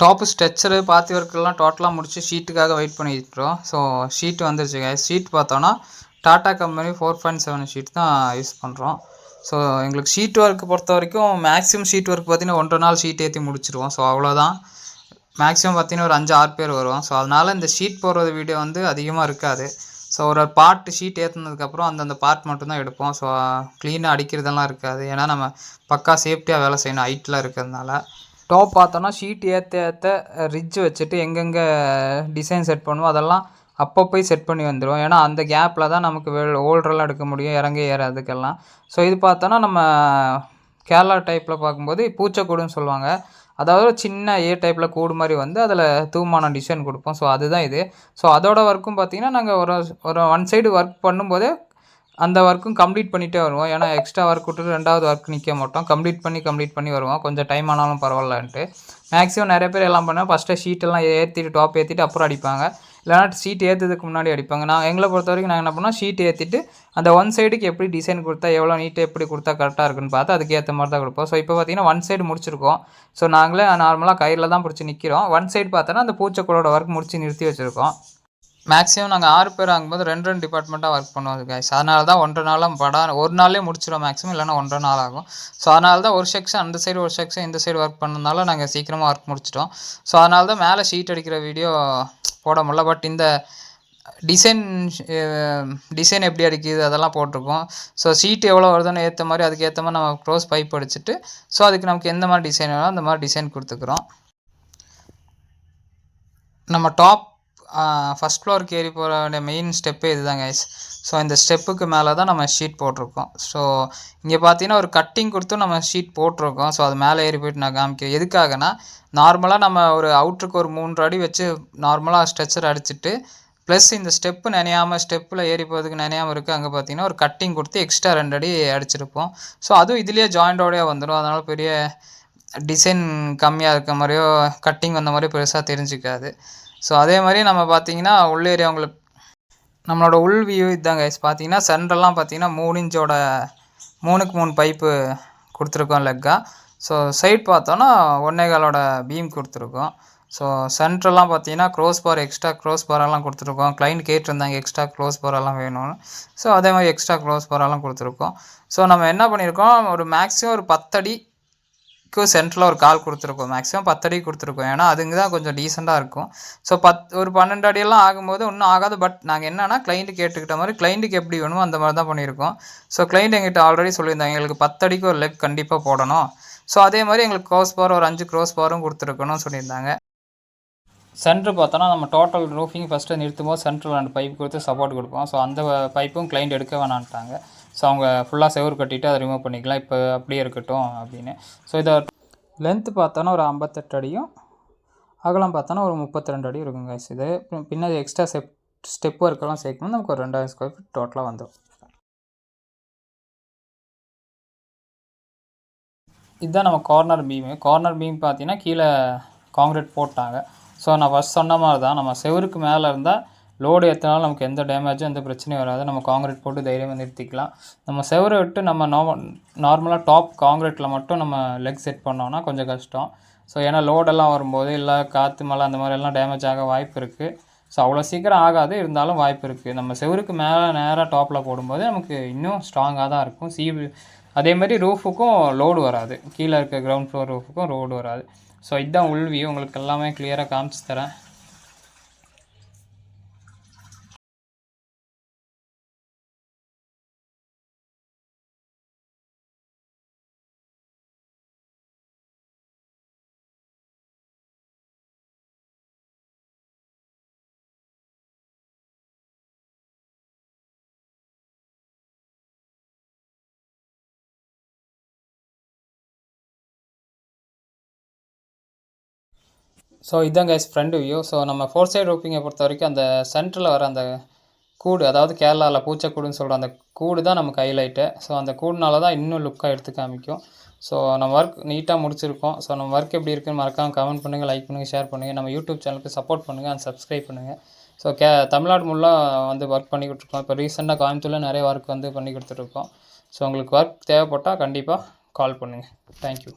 Top ஸ்ட்ரெச்சரு பாத்தி ஒர்க்கெல்லாம் டோட்டலாக முடிச்சு ஷீட்டுக்காக வெயிட் பண்ணிட்டுருக்கோம் ஸோ ஷீட் வந்துருச்சு ஷீட் பார்த்தோன்னா Tata company four point seven sheet தான் யூஸ் பண்ணுறோம் ஸோ எங்களுக்கு ஷீட் ஒர்க் பொறுத்த வரைக்கும் மேக்ஸிமம் ஷீட் ஒர்க் பார்த்தீங்கன்னா ஒன்றரை நாள் ஷீட் ஏற்றி முடிச்சிருவோம். ஸோ அவ்வளோதான் மேக்ஸிமம் பார்த்தீங்கன்னா ஒரு அஞ்சு ஆறு பேர் வருவோம். ஸோ அதனால் இந்த ஷீட் போடுறது வீடியோ வந்து அதிகமாக இருக்காது. ஸோ ஒரு பார்ட் ஷீட் ஏற்றுனதுக்கப்புறம் அந்தந்த பார்ட் மட்டும்தான் எடுப்போம். ஸோ க்ளீனாக அடிக்கிறதெல்லாம் இருக்காது. ஏன்னா நம்ம பக்கா சேஃப்டியாக வேலை செய்யணும். ஹைட்டில் இருக்கிறதுனால. டாப் பார்த்தோன்னா ஷீட் ஏற்ற ஏற்ற ரிட்ஜ் வச்சுட்டு எங்கெங்கே டிசைன் செட் பண்ணுவோம் அதெல்லாம் அப்போ போய் செட் பண்ணி வந்துடும் ஏன்னா அந்த கேப்பில் தான் நமக்கு வெ ஓல்டரெல்லாம் எடுக்க முடியும் இறங்க ஏறதுக்கெல்லாம் ஸோ இது பார்த்தோன்னா நம்ம கேரளா டைப்பில் பார்க்கும்போது பூச்சக்கூடுன்னு சொல்லுவாங்க. அதாவது சின்ன ஏ டைப்பில் கூடு மாதிரி வந்து அதில் தூமான டிசைன் கொடுப்போம். ஸோ அதுதான் இது. ஸோ அதோட ஒர்க்கும் பார்த்தீங்கன்னா நாங்கள் ஒரு ஒரு ஒன் சைடு ஒர்க் பண்ணும்போதே அந்த ஒர்க்கும் கம்ப்ளீட் பண்ணிகிட்டே வருவோம். ஏன்னா எக்ஸ்ட்ரா ஒர்க் விட்டுட்டு ரெண்டாவது ஒர்க் நிற்க மாட்டோம். கம்ப்ளீட் பண்ணி கம்ப்ளீட் பண்ணி வருவோம். கொஞ்சம் டைம் ஆனாலும் பரவாயில்லன்ட்டு. மேக்ஸிமம் நிறைய பேர் எல்லாம் பண்ணால் ஃபஸ்ட்டு ஷீட்டெல்லாம் ஏற்றிட்டு டாப் ஏற்றிட்டு அப்புறம் அடிப்பாங்க. இல்லைனா ஷீட் ஏற்றுறதுக்கு முன்னாடி அடிப்பாங்க. நான் எங்களை பொறுத்த வரைக்கும் நாங்கள் என்ன பண்ணோம் ஷீட் ஏற்றிட்டு அந்த ஒன் சைடுக்கு எப்படி டிசைன் கொடுத்தா எவ்வளோ நீட்டாக எப்படி கொடுத்தா கரெக்டாக இருக்குன்னு பார்த்து அதுக்கு ஏற்ற மாதிரி தான் கொடுப்போம். ஸோ இப்போ பார்த்தீங்கன்னா ஒன் சைடு முடிச்சிருக்கோம். ஸோ நாங்களே நார்மலாக கையில் தான் பிடிச்சி நிற்கிறோம் ஒன் சைடு பார்த்தோன்னா அந்த பூச்சக்கூடோட ஒர்க் முடிச்சு நிறுத்தி வச்சுருக்கோம். மேக்ஸிமம் நாங்கள் ஆறு பேர் ஆகும்போது ரெண்டு ரெண்டு டிபார்ட்மெண்ட்டாக ஒர்க் பண்ணுவோம் கைஸ் அதனால தான் ஒன்றரை நாளாக படம் ஒரு நாளே முடிச்சிடும் மேக்ஸிமம் இல்லைனா ஒன்றரை நாள் ஆகும். ஸோ அதனால தான் ஒரு செக்ஷன் அந்த சைடு ஒரு செக்ஷன் இந்த சைடு ஒர்க் பண்ணதுனால நாங்கள் சீக்கிரமாக ஒர்க் முடிச்சிட்டோம். ஸோ அதனால தான் மேலே ஷீட் அடிக்கிற வீடியோ போட முடியல. பட் இந்த டிசைன் டிசைன் எப்படி அடிக்குது அதெல்லாம் போட்டிருக்கோம். ஸோ சீட்டு எவ்வளோ வருதுன்னு ஏற்ற மாதிரி அதுக்கு ஏற்ற மாதிரி நம்ம க்ளோஸ் பைப் அடிச்சுட்டு ஸோ அதுக்கு நமக்கு எந்த மாதிரி டிசைன் வேணும் அந்த மாதிரி டிசைன் கொடுத்துக்குறோம். நம்ம டாப் ஃபஸ்ட் ஃப்ளோருக்கு ஏறி போகிற வேண்டிய மெயின் ஸ்டெப்பே இதுதான் கைஸ் ஸோ இந்த ஸ்டெப்புக்கு மேலே தான் நம்ம ஷீட் போட்டிருக்கோம். ஸோ இங்கே பார்த்தீங்கன்னா ஒரு கட்டிங் கொடுத்து நம்ம ஷீட் போட்டிருக்கோம். ஸோ அது மேலே ஏறி போயிட்டு நான் காமிக்க எதுக்காகனா நார்மலாக நம்ம ஒரு அவுட்ருக்கு ஒரு மூன்று அடி வச்சு நார்மலாக ஸ்ட்ரெச்சர் அடிச்சுட்டு ப்ளஸ் இந்த ஸ்டெப்பு நினையாமல் ஸ்டெப்பில் ஏறி போகிறதுக்கு நினையாமல் இருக்குது அங்கே பார்த்தீங்கன்னா ஒரு கட்டிங் கொடுத்து எக்ஸ்ட்ரா ரெண்டு அடி அடிச்சிருப்போம். ஸோ அதுவும் இதுலேயே ஜாயிண்டோடய வந்துடும் அதனால் பெரிய டிசைன் கம்மியாக இருக்க மாதிரியோ கட்டிங் வந்த மாதிரியோ பெருசாக தெரிஞ்சுக்காது. ஸோ அதே மாதிரி நம்ம பார்த்தீங்கன்னா உள்ள ஏரியா உங்களுக்கு நம்மளோட உள் வியூ இதுதான் கைஸ் பார்த்தீங்கன்னா சென்ட்ரெல்லாம் பார்த்தீங்கன்னா மூணு இன்ச்சோட மூணுக்கு மூணு பைப்பு கொடுத்துருக்கோம் லெக்காக ஸோ சைட் பார்த்தோன்னா ஒன்னே காலோட பீம் கொடுத்துருக்கோம். ஸோ சென்ட்ரெல்லாம் பார்த்தீங்கன்னா க்ரோஸ் பார் எக்ஸ்ட்ரா க்ரோஸ் பாரெல்லாம் கொடுத்துருக்கோம். கிளைண்ட் கேட்டிருந்தாங்க எக்ஸ்ட்ரா க்ளோஸ் பாரெல்லாம் வேணும்னு. ஸோ அதே மாதிரி எக்ஸ்ட்ரா க்ளோஸ் பாரெல்லாம் கொடுத்துருக்கோம். ஸோ நம்ம என்ன பண்ணியிருக்கோம்? ஒரு மேக்ஸிமம் ஒரு பத்தடி க்கு சென்டரில் ஒரு கால் கொடுத்துருக்கோம். மேக்ஸிமம் பத்தடி கொடுத்துருக்கோம். ஏன்னா அதுங்க தான் கொஞ்சம் டீசெண்டாக இருக்கும். ஸோ பத் ஒரு பன்னெண்டு அடியெல்லாம் ஆகும்போது ஒன்றும் ஆகாது. பட் நாங்கள் என்னென்னா கிளைண்ட்டு கேட்டுக்கிட்ட மாதிரி கிளைண்ட்டுக்கு எப்படி வேணுமோ அந்த மாதிரி தான் பண்ணியிருக்கோம். ஸோ கிளைண்ட் எங்கிட்ட ஆல்ரெடி சொல்லியிருந்தாங்க. எங்களுக்கு பத்தடிக்கு ஒரு லெக் கண்டிப்பாக போடணும். ஸோ அதே மாதிரி எங்களுக்கு க்ரோஸ் பார் ஒரு அஞ்சு க்ரோஸ் பாரும் கொடுத்துருக்கணும்னு சொல்லியிருந்தாங்க. சென்ட்ரு பார்த்தோன்னா நம்ம டோட்டல் ரூஃபிங் ஃபஸ்ட்டு நிறுத்தும் போது சென்ட்ரில் ரெண்டு பைப் கொடுத்து சப்போர்ட் கொடுப்போம். ஸோ அந்த பைப்பும் கிளைண்ட் எடுக்க வேணான்ட்டாங்க ஸோ அவங்க ஃபுல்லாக செவுரு கட்டிட்டு அதை ரிமூவ் பண்ணிக்கலாம். இப்போ அப்படியே இருக்கட்டும் அப்படின்னு. ஸோ இதை லென்த்து பார்த்தோன்னா ஒரு ஐம்பத்தெட்டு அடியும். அகலம் பார்த்தோன்னா ஒரு முப்பத்தி ரெண்டு அடி இருக்குங்க இது பின்னாடி எக்ஸ்ட்ரா ஸ்டெப் ஸ்டெப் ஒர்க்கெல்லாம் சேர்க்கணும் நமக்கு ஒரு ரெண்டாயிரம் ஸ்கொயர் ஃபீட் டோட்டலாக வந்துடும் இதுதான் நம்ம கார்னர் பீமு கார்னர் பீம் பார்த்தீங்கன்னா கீழே காங்க்ரீட் போட்டாங்க. ஸோ நான் ஃபஸ்ட் சொன்ன மாதிரி தான் நம்ம செவருக்கு மேலே இருந்தால் லோடு ஏற்றினாலும் நமக்கு எந்த டேமேஜும் எந்த பிரச்சனையும் வராது. நம்ம காங்கிரீட் போட்டு தைரியமாக நிறுத்திக்கலாம். நம்ம செவரை விட்டு நம்ம நார்ம நார்மலாக டாப் காங்கிரீட்டில் மட்டும் நம்ம லெக் செட் பண்ணோம்னா கொஞ்சம் கஷ்டம். ஸோ ஏன்னா லோடெல்லாம் வரும்போது இல்லை காற்று மழை அந்த மாதிரி எல்லாம் டேமேஜ் ஆக வாய்ப்பு இருக்குது ஸோ அவ்வளோ சீக்கிரம் ஆகாது. இருந்தாலும் வாய்ப்பு இருக்குது நம்ம செவருக்கு மேலே நேராக டாப்பில் போடும்போது நமக்கு இன்னும் ஸ்ட்ராங்காக தான் இருக்கும். சி அதே மாதிரி ரூஃபுக்கும் லோடு வராது. கீழே இருக்க கிரவுண்ட் ஃப்ளோர் ரூஃபுக்கும் லோடு வராது. ஸோ இதுதான் உள்வி உங்களுக்கு எல்லாமே கிளியராக காமிச்சு தரேன். ஸோ இதுதான் கைஸ் ஃப்ரண்ட் வியூ ஸோ நம்ம ஃபோர் சைடு ரோப்பிங்கை பொறுத்த வரைக்கும் அந்த சென்டரில் வர அந்த கூடு அதாவது கேரளாவில் பூச்சக்கூடுன்னு சொல்கிற அந்த கூடு தான் நமக்கு ஹைலைட்டு ஸோ அந்த கூடுனால தான் இன்னும் லுக்காக எடுத்து காமிக்கும். ஸோ நம்ம ஒர்க் நீட்டாக முடிச்சிருக்கோம். ஸோ நம்ம ஒர்க் எப்படி இருக்குன்னு மறக்காமல் கமெண்ட் பண்ணுங்கள் லைக் பண்ணுங்கள் ஷேர் பண்ணுங்கள் நம்ம யூடியூப் சேனலுக்கு சப்போர்ட் பண்ணுங்கள் அண்ட் சப்ஸ்கிரைப் பண்ணுங்கள் ஸோ கே தமிழ்நாடு முல்லாக வந்து ஒர்க் பண்ணி கொடுத்துருக்கோம் இப்போ ரீசெண்டாக கோயம்புத்தூரில் நிறைய ஒர்க் வந்து பண்ணி கொடுத்துட்ருக்கோம் ஸோ உங்களுக்கு ஒர்க் தேவைப்பட்டால் கண்டிப்பாக கால் பண்ணுங்கள் தேங்க்யூ